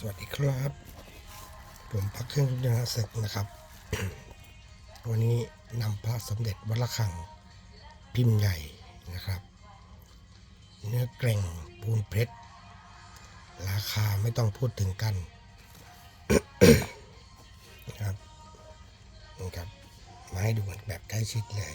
สวัสดีครับ ผมพักเครื่องยุทธนศึกนะครับ วันนี้นำพระสมเด็จวัดระฆังพิมพ์ใหญ่นะครับ เนื้อเกร่งปูนเพชร ราคาไม่ต้องพูดถึงกันนะครับนี่ครับมาให้ดูกันแบบใกล้ชิดเลย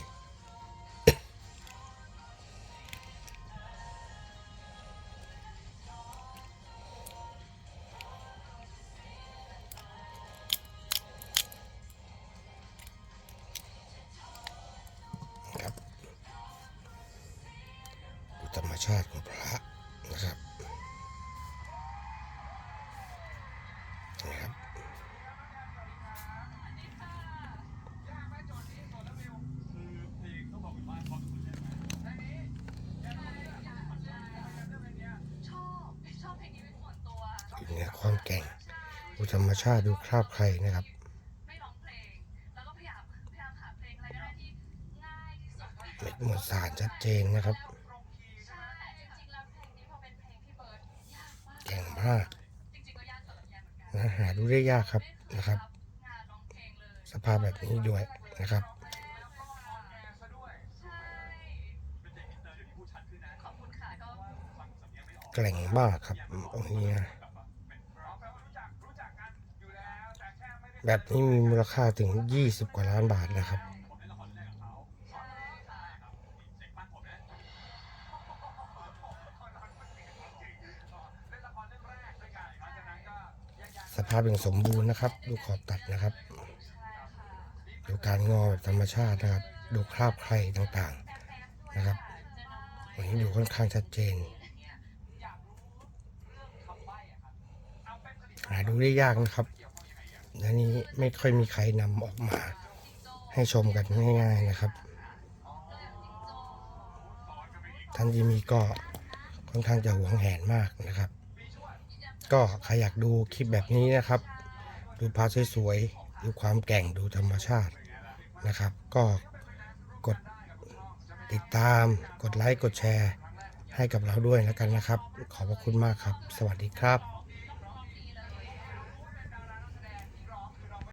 ธรรมชาติของพระนะครับนะครับเนี่ยความแก่งดูธรรมชาติดูคราบใครนะครับเพลงแล้วก็พยายามพยายามหาเพลงอะไรก็ได้ที่ง่ายที่สุดเม็ดมวลสารชัดเจนนะครับ ใช่จริงๆแล้วเพลงนี้พอเป็นเพลงพี่เบิร์ดยาก มากแกร่งมากจริงๆก็ยากสำหรับแยมเหมือนกันนะหาดูได้ยากครับนะครับงานร้องเพลงเลยสภาพแบบนี้ด้วยนะครับแล้วก็ใช่ขอบคุณค่ะก็แกร่งมากครับตรงนี้นะแบบนี้มีมูลค่าถึง 20 กว่าล้านบาทนะครับ สภาพยังสมบูรณ์นะครับ ดูขอบตัดนะครับ ดูการงอแบบธรรมชาตินะครับ ดูคราบใครต่างๆนะครับวันนี้ดูค่อนข้างชัดเจนหาดูได้ยากนะครับและนี้ไม่ค่อยมีใครนำออกมา ให้ชมกันง่ายๆนะครับ ท่านที่มีก็ค่อนข้างจะหวงแหนมากนะครับ ก็ใครอยากดูคลิปแบบนี้นะครับ ดูพาสวยๆดูความแก่งดูธรรมชาตินะครับ ก็กดติดตามกดไลค์กดแชร์ให้กับเราด้วยแล้วกันนะครับ ขอบพระคุณมากครับ สวัสดีครับ